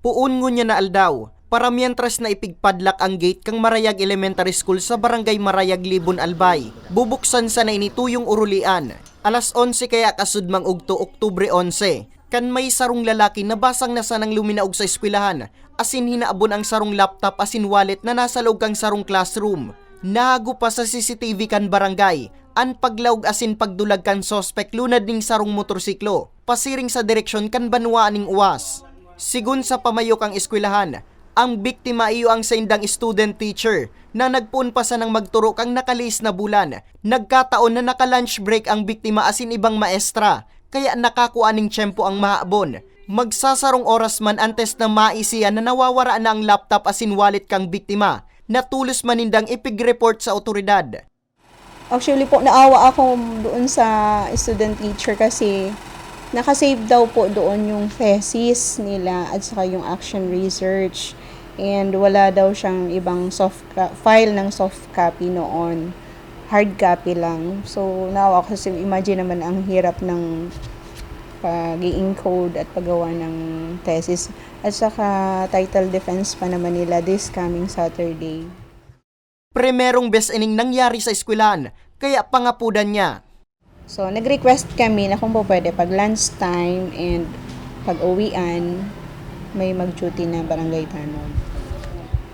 Puun niya na aldaw, para mientras na ipigpadlak ang gate kang Marayag Elementary School sa Barangay Marayag Libon Albay. Bubuksan sa na inituyong urulian. Alas 11 kaya kasudmang ugto Oktubre 11. Kan may sarong lalaki na basang na sanang luminaog sa eskwelahan. Asin hinaabon ang sarong laptop asin wallet na nasa loob kang sarong classroom. Nahago pa sa CCTV kan barangay. An paglaog asin pagdulag kan sospek lunad ning sarong motorsiklo. Pasiring sa direksyon kan banwaan ning uwas. Sigun sa pamayok ang eskwelahan, ang biktima iyo ang saindang student teacher na nagpuon pa sa nang magturo kang nakalis na bulan. Nagkataon na naka-lunch break ang biktima asin ibang maestra, kaya nakakuha ning tiyempo ang mahabon. Magsasarong oras man antes na maisiyan na nawawara na ang laptop asin wallet kang biktima, natulos manindang ipig-report sa otoridad. Actually po, naawa ako doon sa student teacher kasi nakasave daw po doon yung thesis nila at saka yung action research. And wala daw siyang ibang soft file ng soft copy noon. Hard copy lang. So, naawa ako kasi imagine naman ang hirap ng pag-encode at paggawa ng thesis. At saka title defense pa naman nila this coming Saturday. Primerong best ining nangyari sa eskwelahan, kaya pangapudan niya. So, nag-request kami na kung po pwede pag lunchtime and pag uwian, may mag-duty na barangay tanod.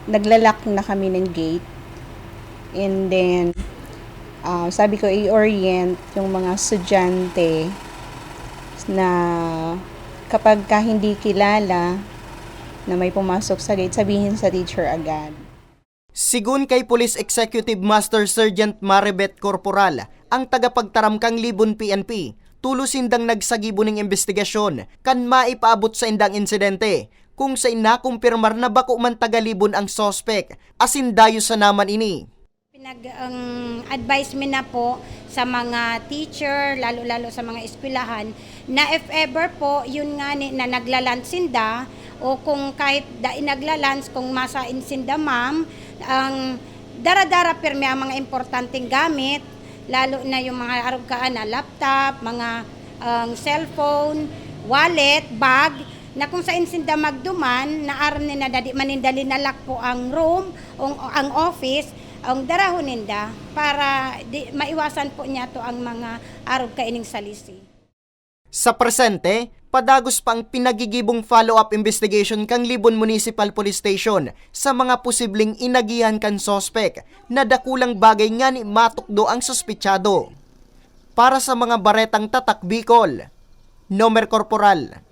Naglalak na kami ng gate. And then, ah, sabi ko, i-orient yung mga estudyante na kapag ka hindi kilala na may pumasok sa gate, sabihin sa teacher agad. Sigun kay Police Executive Master Sergeant Maribet Corporal, ang tagapagtaram kang Libon PNP, tulusindang nagsagibo ng investigasyon kan maipaabot sa indang insidente kung sa inakumpirmar na bako man tagalibon ang sospek asin dayo sa naman ini. Pinag ang advice mi na po sa mga teacher, lalo-lalo sa mga eskwelahan, na if ever po, yun nga ni, na naglalansinda, o kung kahit da inaglalans, kung masa insinda ma'am, ang dara-dara pirmi ang mga importanteng gamit, lalo na yung mga arugkaan na laptop, mga ang cellphone, wallet, bag, na kung sa insinda magduman, na aram ni na dadi manindali na lock po ang room, ang, ang office, ang darahon ninda para di, maiwasan po niya to ang mga arog kaining salisi. Sa presente, padagos pang pinagigibong follow-up investigation kang Libon Municipal Police Station sa mga posibleng inagihan kan sospek na dakulang bagay nga ni matukdo ang suspitsado. Para sa mga baretang tatak Bicol, Nomer Corporal,